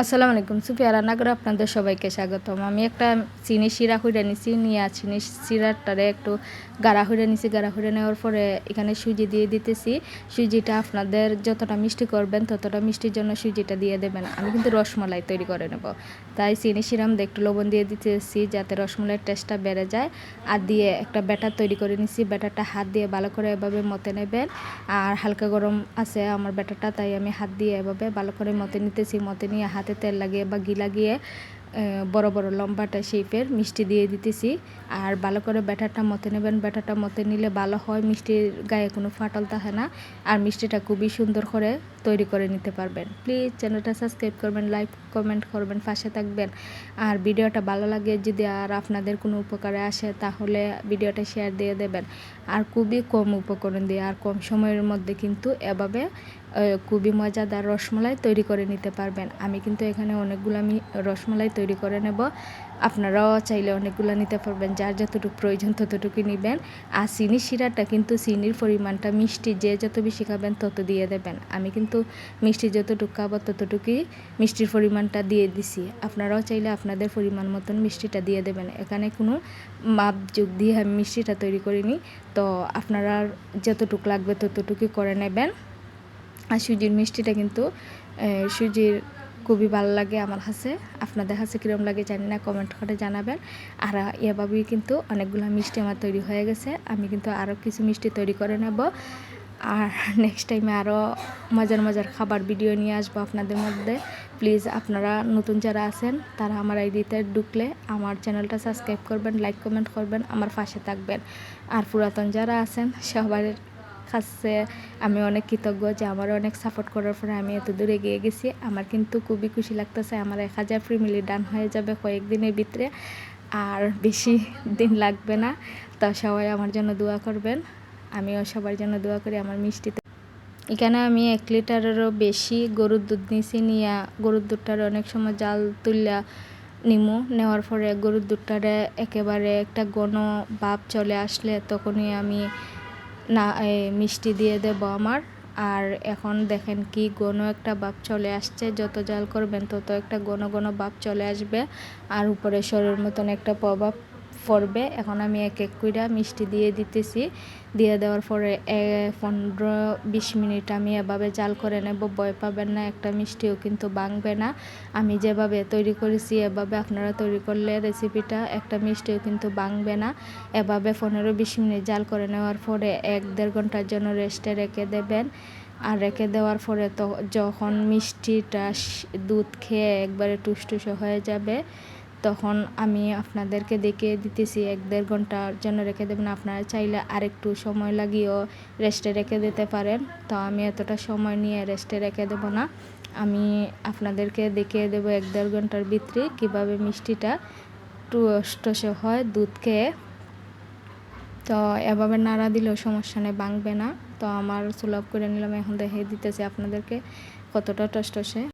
আসসালামু আলাইকুম সুফিয়া রান্না করে আপনাদের সবাইকে স্বাগতম। আমি একটা চিনি শিরা হইরে নিছি, নিয়ে চিনি শিরাটারে একটু গাড়া হইরে নিছি গাড়া হইরে নেওয়ার পরে এখানে সুজি দিয়ে দিতেছি। সুজিটা আপনাদের যতটা মিষ্টি করবেন, ততটা মিষ্টির জন্য সুজিটা দিয়ে দেবেন। আমি কিন্তু রসমালাই তৈরি করে নেব। তাই চিনি শিরাম একটু লবণ দিয়ে দিতেছি যাতে রসমালাইয়ের টেস্টটা বেড়ে যায়। আর দিয়ে একটা ব্যাটার তৈরি করে নিছি, ব্যাটারটা হাত দিয়ে ভালো করে এভাবে মতে নেবেন। আর হালকা গরম আছে আমার ব্যাটারটা, তাই আমি হাত দিয়ে এভাবে ভালো করে মতে নিতেছি, মতে নিয়ে হাত হাতে তেল লাগিয়ে বা ঘি লাগিয়ে বড় বড় লম্বাটা শেপের মিষ্টি দিয়ে দিতেছি। আর ভালো করে ব্যাটারটা মতে নেবেন। ব্যাটারটা মতে নিলে ভালো হয়, মিষ্টির গায়ে কোনো ফাটল থাকে না। আর মিষ্টিটা খুবই সুন্দর করে তৈরি করে নিতে পারবেন। প্লিজ চ্যানেলটা সাবস্ক্রাইব করবেন লাইক কমেন্ট করবেন, পাশে থাকবেন। আর ভিডিওটা ভালো লাগে, যদি আর আপনাদের কোনো উপকারে আসে, তাহলে ভিডিওটা শেয়ার দিয়ে দেবেন। আর খুবই কম উপকরণ দিয়ে, আর কম সময়ের মধ্যে কিন্তু এভাবে খুবই মজাদার রসমলাই তৈরি করে নিতে পারবেন। আমি কিন্তু এখানে অনেকগুলো আমি রসমলাই তৈরি করে নেব। আপনারাও চাইলে অনেকগুলো নিতে পারবেন, যার যতটুকু প্রয়োজন ততটুকু নেবেন। আর চিনি শিরাটা কিন্তু চিনির পরিমাণটা মিষ্টি, যে যত বেশি খাবেন তত দিয়ে দেবেন। আমি কিন্তু মিষ্টি যতটুকু খাব ততটুকুই মিষ্টির পরিমাণটা দিয়ে দিছি। আপনারাও চাইলে আপনাদের পরিমাণ মতন মিষ্টিটা দিয়ে দেবেন। এখানে কোনো মাপ যোগ দিয়ে আমি মিষ্টিটা তৈরি করিনি। তো আপনারা যতটুকু লাগবে ততটুকুই করে নেবেন। আর সুজির মিষ্টিটা কিন্তু সুজির খুবই ভালো লাগে আমার কাছে আপনাদের কাছে কীরকম লাগে জানি না কমেন্ট করে জানাবেন। আর এভাবেই কিন্তু অনেকগুলো মিষ্টি আমার তৈরি হয়ে গেছে। আমি কিন্তু আরও কিছু মিষ্টি তৈরি করে নেব। আর নেক্সট টাইমে আরও মজার মজার খাবার ভিডিও নিয়ে আসব আপনাদের মধ্যে। প্লিজ আপনারা নতুন যারা আছেন, তারা আমার আইডিতে ঢুকলে আমার চ্যানেলটা সাবস্ক্রাইব করবেন লাইক কমেন্ট করবেন, আমার পাশে থাকবেন। আর পুরাতন যারা আছেন, সবার কাছে আমি অনেক কৃতজ্ঞ যে আমার অনেক সাপোর্ট করার পরে আমি এত দূরে গিয়ে গেছি। আমার কিন্তু খুবই খুশি লাগতেছে, আমার এক হাজার ফ্যামিলি ডান হয়ে যাবে কয়েকদিনের ভিতরে, আর বেশি দিন লাগবে না। তা সবাই আমার জন্য দোয়া করবেন, আমিও সবার জন্য দোয়া করি আমার মিষ্টিতে এখানে আমি এক লিটারেরও বেশি গরুর দুধ নিয়েছি নিয়ে, গরুর দুধটার অনেক সময় জাল তুললা নিমু, নেওয়ার পরে গরুর দুধটারে একেবারে একটা গণ ভাব চলে আসলে, তখনই আমি না মিষ্টি দিয়ে দেব আমার। আর এখন দেখেন কি ঘন একটা বাপ চলে আসছে, যত জাল করবেন তত একটা ঘন ঘন বাপ চলে আসবে। আর উপরে শরীর মতন একটা প্রভাব পড়বে। এখন আমি এক এক কইরা মিষ্টি দিয়ে দিতেছি। দিয়ে দেওয়ার পরে পনেরো বিশ মিনিট আমি এভাবে জাল করে নেব। ভয় পাবেন না, একটা মিষ্টিও কিন্তু ভাঙবে না। আমি যেভাবে তৈরি করেছি, এভাবে আপনারা তৈরি করলে রেসিপিটা একটা মিষ্টিও কিন্তু ভাঙবে না। এভাবে পনেরো বিশ মিনিট জাল করে নেওয়ার পরে এক দেড় ঘণ্টার জন্য রেস্টে রেখে দেবেন। আর রেখে দেওয়ার পরে তো যখন মিষ্টিটা দুধ খেয়ে একবারে টুসটুসো হয়ে যাবে তখন আমি আপনাদেরকে দেখে দিতেছি, এক দেড় ঘণ্টার জন্য রেখে দেবেন। আপনারা চাইলে আরেকটু সময় লাগিয়েও রেস্টে রেখে দিতে পারেন। তো আমি এতটা সময় নিয়ে রেস্টে রেখে দেবো না। আমি আপনাদেরকে দেখিয়ে দেবো এক দেড় ঘণ্টার ভিতরে কীভাবে মিষ্টিটা টুসটসে হয় দুধ খেয়ে। তো এভাবে নাড়া দিলেও সমস্যা নেই, ভাঙবে না। তো আমার সুলভ করে নিলাম। এখন দেখে দিতেছি আপনাদেরকে কতটা টসটসে